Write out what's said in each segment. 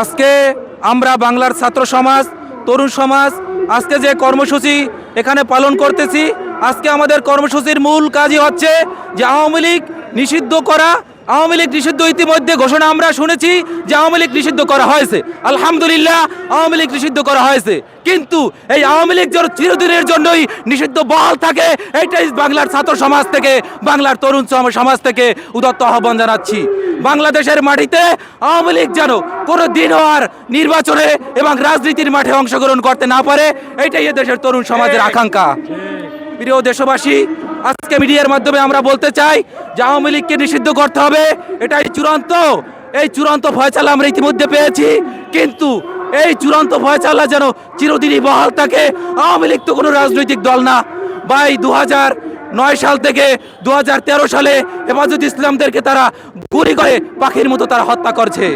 আজকে আমরা বাংলার ছাত্র সমাজ, তরুণ সমাজ, আজকে যে কর্মসূচি এখানে পালন করতেছি, আজকে আমাদের কর্মসূচির মূল কাজই হচ্ছে যে আওয়ামী লীগ নিষিদ্ধ করা আওয়ামী লীগ নিষিদ্ধ ইতিমধ্যে ঘোষণা আমরা শুনেছি যে আওয়ামী লীগ নিষিদ্ধ করা হয়েছে। আলহামদুলিল্লাহ আওয়ামী লীগ নিষিদ্ধ করা হয়েছে। কিন্তু এই আওয়ামী লীগ যেন চিরদিনের জন্যই নিষিদ্ধ বহাল থাকে এইটাই বাংলার ছাত্র সমাজ থেকে বাংলার তরুণ সম- সমাজ থেকে উদত্ত আহ্বান জানাচ্ছি। বাংলাদেশের মাটিতে আওয়ামী লীগ যেন কোনো দিনও আর নির্বাচনে এবং রাজনীতির মাঠে অংশগ্রহণ করতে না পারে এটাই এ দেশের তরুণ সমাজের আকাঙ্ক্ষা। প্রিয় দেশবাসী আজকে মিডিয়ার মাধ্যমে আমরা বলতে চাই যে আওয়ামী লীগকে নিষিদ্ধ করতে হবে, এটাই চূড়ান্ত। এই চূড়ান্ত ফয়সালা আমরা ইতিমধ্যে পেয়েছি, কিন্তু এই চূড়ান্ত ফয়সালা যেন চিরদিনই বহাল থাকে, আওয়ামী লীগ তো কোনো রাজনৈতিক দল না। বাই দু নয় সাল থেকে দু হাজার তেরো সালে হেফাজত ইসলামদেরকে তারা গুলি করে পাখির মতো তারা হত্যা করছে।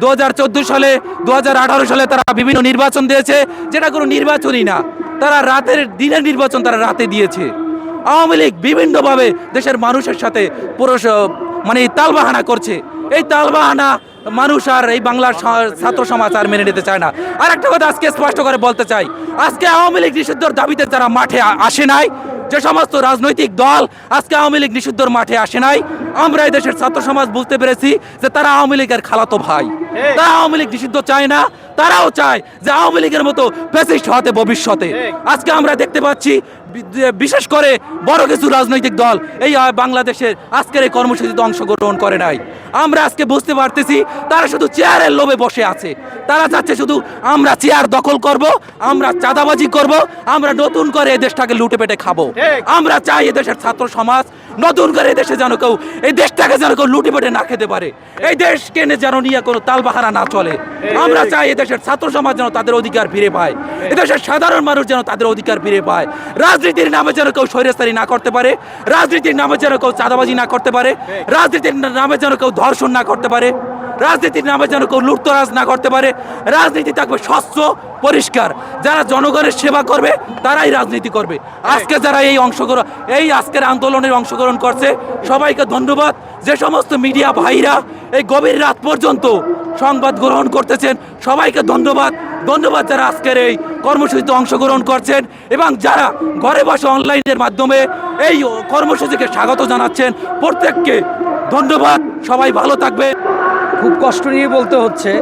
দু হাজার চোদ্দ সালে দু হাজার আঠারো সালে তারা বিভিন্ন নির্বাচন দিয়েছে, যেটা কোনো নির্বাচনই না। তারা রাতের দিনের নির্বাচন তারা রাতে দিয়েছে। আওয়ামী লীগ বিভিন্নভাবে দেশের মানুষের সাথে পুরুষ মানে তালবাহানা করছে। এই তালবাহানা মানুষ আর এই বাংলার ছাত্র সমাজ আর মেনে নিতে চায় না। আর একটা কথা আজকে স্পষ্ট করে বলতে চাই। আজকে আওয়ামী লীগ নিষিদ্ধর দাবিতে যারা মাঠে আসে নাই, যে সমস্ত রাজনৈতিক দল আজকে আওয়ামী লীগ নিষিদ্ধর মাঠে আসে নাই আমরা এই দেশের ছাত্র সমাজ বুঝতে পেরেছি যে তারা আওয়ামী লীগের খালাতো ভাই। তারা আওয়ামী লীগ নিষিদ্ধ চায় না তারাও চায় যে আওয়ামী লীগের মতো ফ্যাসিস্ট হতে ভবিষ্যতে। আজকে আমরা দেখতে পাচ্ছি বিশেষ করে বড় কিছু রাজনৈতিক দল এই বাংলাদেশের আজকের এই কর্মসূচিতে অংশগ্রহণ করে নাই। আমরা আজকে বুঝতে পারতেছি তারা শুধু চেয়ারের লোভে বসে আছে। তারা চাচ্ছে শুধু আমরা চেয়ার দখল করব আমরা চাঁদাবাজি করব আমরা নতুন করে এই দেশটাকে লুটে পেটে খাব আমরা চাই এদেশের ছাত্র সমাজ নতুন করে দেশে যেন কেউ এই দেশটাকে যেন কেউ লুটিপেটে না খেতে পারে। এই দেশ কেনে যেন নিয়ে কোনো তালবাহারা না চলে। আমরা চাই এদেশের ছাত্র সমাজ যেন তাদের অধিকার ফিরে পায়। এদেশের সাধারণ মানুষ যেন তাদের অধিকার ফিরে পায়। রাজনীতির নামে যেন কেউ স্বৈরাচারী না করতে পারে। রাজনীতির নামে যেন কেউ চাঁদাবাজি না করতে পারে। রাজনীতির নামে যেন কেউ ধর্ষণ না করতে পারে। রাজনীতির নামে যেন কেউ লুটতরাজ না করতে পারে, রাজনীতি থাকবে স্বচ্ছ, পরিষ্কার। যারা জনগণের সেবা করবে, তারাই রাজনীতি করবে। আজকে যারা এই অংশগ্রহণ, এই আজকের আন্দোলনের অংশগ্রহণ করছে, সবাইকে ধন্যবাদ। যে সমস্ত মিডিয়া ভাইরা এই গভীর রাত পর্যন্ত সংবাদ গ্রহণ করতেছেন, সবাইকে ধন্যবাদ। ধন্যবাদ যারা আজকের এই কর্মসূচিতে অংশগ্রহণ করছেন এবং যারা ঘরে বসে অনলাইনের মাধ্যমে এই কর্মসূচিকে স্বাগত জানাচ্ছেন, প্রত্যেককে ধন্যবাদ। সবাই ভালো থাকবে খুব কষ্ট নিয়ে বলতে হচ্ছে।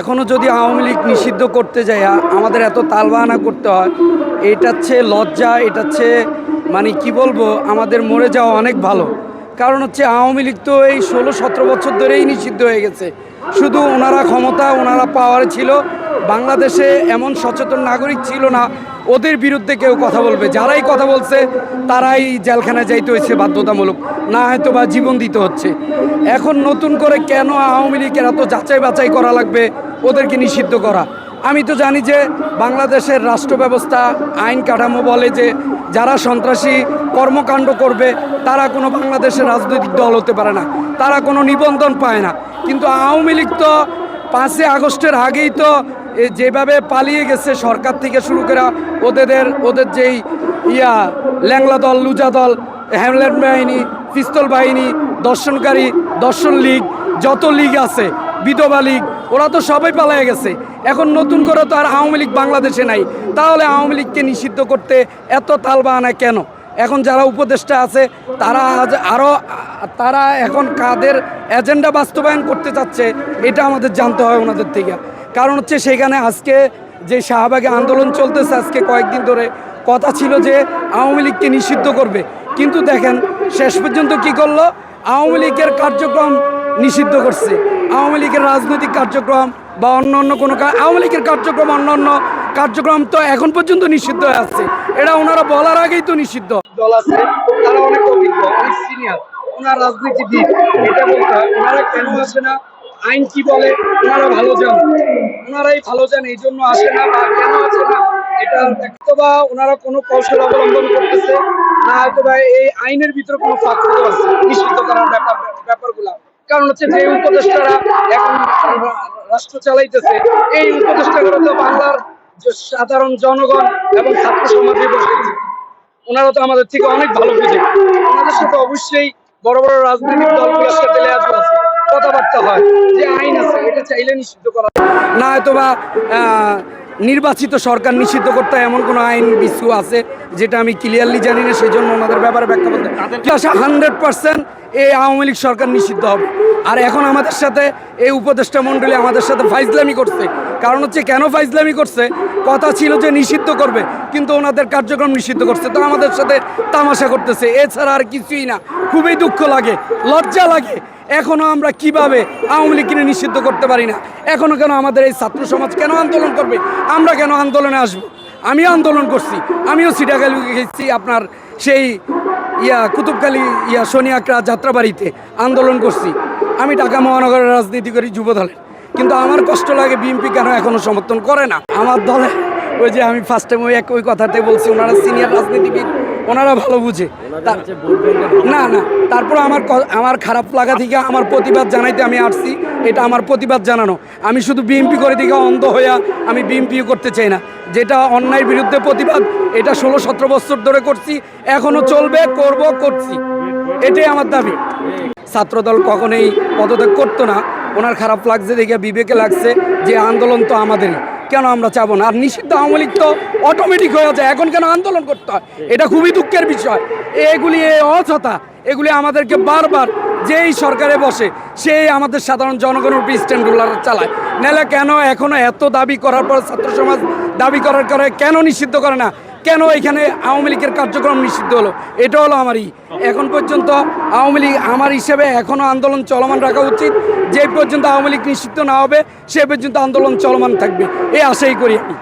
এখনও যদি আওয়ামী লীগ নিষিদ্ধ করতে যায় আমাদের এত তালবাহানা করতে হয় এটা হচ্ছে লজ্জা এটা হচ্ছে মানে কি বলব, আমাদের মরে যাওয়া অনেক ভালো। কারণ হচ্ছে আওয়ামী লীগ তো এই ষোলো সতেরো বছর ধরেই নিষিদ্ধ হয়ে গেছে। শুধু ওনারা ক্ষমতা, ওনারা পাওয়ার ছিল বাংলাদেশে এমন সচেতন নাগরিক ছিল না, ওদের বিরুদ্ধে কেউ কথা বলবে। যারাই কথা বলছে, তারাই জেলখানায় যাইতে হয়েছে বাধ্যতামূলক। না হয়তো বা জীবন দিতে হচ্ছে। এখন নতুন করে কেন আওয়ামী লীগের এত যাচাই বাছাই করা লাগবে, ওদেরকে নিষিদ্ধ করা? আমি তো জানি যে বাংলাদেশের রাষ্ট্র ব্যবস্থা, আইন কাঠামো বলে যে যারা সন্ত্রাসী কর্মকাণ্ড করবে, তারা কোনো বাংলাদেশের রাজনৈতিক দল হতে পারে না। তারা কোনো নিবন্ধন পায় না। কিন্তু আওয়ামী লীগ তো পাঁচই আগস্টের আগেই তো যেভাবে পালিয়ে গেছে সরকার থেকে শুরু করে ওদের ওদের যেই ইয়া, ল্যাংলা দল, লুজা দল, হ্যামলেট বাহিনী, পিস্তল বাহিনী, দর্শনকারী, দর্শন লীগ, যত লীগ আছে, বিধবা লীগ, ওরা তো সবাই পালিয়ে গেছে। এখন নতুন করে তো আর আওয়ামী লীগ বাংলাদেশে নাই। তাহলে আওয়ামী লীগকে নিষিদ্ধ করতে এত তালবাহানা কেন? এখন যারা উপদেষ্টা আছে, তারা আজ আরও তারা এখন কাদের এজেন্ডা বাস্তবায়ন করতে চাচ্ছে, এটা আমাদের জানতে হয় ওনাদের থেকে। কারণ হচ্ছে সেখানে আজকে যে শাহবাগে আন্দোলন চলতেছে, আজকে কয়েকদিন ধরে কথা ছিল যে আওয়ামী লীগকে নিষিদ্ধ করবে। কিন্তু দেখেন, শেষ পর্যন্ত কি করল? আওয়ামী লীগের কার্যক্রম নিষিদ্ধ করছে। আওয়ামী লীগের রাজনৈতিক কার্যক্রম বা অন্য অন্য কোনো আওয়ামী লীগের কার্যক্রম অন্য অন্য কার্যক্রম তো এখন পর্যন্ত নিষিদ্ধ হয়ে আছে। এটা ওনারা বলার আগেই তো নিষিদ্ধ। দল আছে, তারা অনেক অভিজ্ঞ, অনেক সিনিয়র ওনার রাজনীতিবিদ, এটা বলতে হয়। ওনারা কেন আসে না? আইন কি বলে? ওনারা ভালো জান ওনারাই ভালো জান এই জন্য আসে না বা কেন আসে না, এটা হয়তো বা ওনারা কোনো কৌশল অবলম্বন করতেছে, না হয়তো বা এই আইনের ভিতরে কোনো ফাঁক আছে, নিষিদ্ধ করার ব্যাপার, ব্যাপারগুলা। কারণ হচ্ছে যে উপদেষ্টারা এখন রাষ্ট্র চালাইতেছে, এই উপদেষ্টাগুলো তো বাংলার সাধারণ জনগণ এবং ছাত্র সমাজে বসেছে ওনারা তো আমাদের থেকে অনেক ভালো বুঝে। ওনাদের সাথে অবশ্যই বড় বড় রাজনৈতিক দলগুলোর সাথে কথাবার্তা হয় যে আইন আছে এটা চাইলে নিষিদ্ধ করা না হয়তো বা নির্বাচিত সরকার নিষিদ্ধ করতে এমন কোনো আইন বিশ্বু আছে যেটা আমি ক্লিয়ারলি জানি না সেই জন্য ওনাদের ব্যাপারে ব্যাখ্যা বলতে হান্ড্রেড পার্সেন্ট এই আওয়ামী লীগ সরকার নিষিদ্ধ হবে। আর এখন আমাদের সাথে এই উপদেষ্টা মণ্ডলী আমাদের সাথে ফাইজলামি করছে। কারণ হচ্ছে কেন ফাইজলামি করছে? কথা ছিল যে নিষিদ্ধ করবে কিন্তু ওনাদের কার্যক্রম নিষিদ্ধ করছে। তো আমাদের সাথে তামাশা করতেছে এছাড়া আর কিছুই না। খুবই দুঃখ লাগে লজ্জা লাগে। এখনও আমরা কীভাবে আওয়ামী লীগকে নিষিদ্ধ করতে পারি না? এখনও কেন আমাদের এই ছাত্র সমাজ কেন আন্দোলন করবে? আমরা কেন আন্দোলনে আসব? আমিও আন্দোলন করছি। আমিও সিটাগালি গেছি আপনার সেই ইয়া কুতুবকালী ইয়া সোনিয়াকড়া যাত্রাবাড়িতে আন্দোলন করছি। আমি ঢাকা মহানগরের রাজনীতি করি যুব দলের। কিন্তু আমার কষ্ট লাগে বিএনপি কেন এখনও সমর্থন করে না? আমার দলে ওই যে আমি ফার্স্ট টাইম ওই এক ওই কথাতে বলছি, ওনারা সিনিয়র রাজনীতিবিদ। ওনারা ভালো বুঝে। না না তারপর আমার আমার খারাপ লাগা থেকে আমার প্রতিবাদ জানাইতে আমি আসছি। এটা আমার প্রতিবাদ জানানো। আমি শুধু বিএমপি করে দিকে অন্ধ হইয়া আমি বিএমপিও করতে চাই না। যেটা অন্যায়ের বিরুদ্ধে প্রতিবাদ এটা ষোলো সতেরো বছর ধরে করছি এখনও চলবে করব করছি। এটাই আমার দাবি। ছাত্রদল কখনোই পদত্যাগ করতো না। ওনার খারাপ লাগছে দেখে বিবেকে লাগছে যে আন্দোলন তো আমাদেরই। কেন আমরা চাবো না? আর নিষিদ্ধ আওয়ামী লীগ তো অটোমেটিক হয়ে যায়। এখন কেন আন্দোলন করতে হয়? এটা খুবই দুঃখের বিষয়। এগুলি এ অযথা। এগুলি আমাদেরকে বারবার যেই সরকারে বসে, সেই আমাদের সাধারণ জনগণের উপর স্ট্যান্ড রুলার চালায়। নাহলে কেন এখনও এত দাবি করার পর ছাত্র সমাজ দাবি করার করে কেন নিষিদ্ধ করে না? কেন এখানে আওয়ামী লীগের কার্যক্রম নিষিদ্ধ হলো? এটা হলো আমারই। এখন পর্যন্ত আওয়ামী লীগ আমার হিসেবে এখনও আন্দোলন চলমান রাখা উচিত। যে পর্যন্ত আওয়ামী লীগ নিষিদ্ধ না হবে, সে পর্যন্ত আন্দোলন চলমান থাকবে। এই আশাই করি আমি।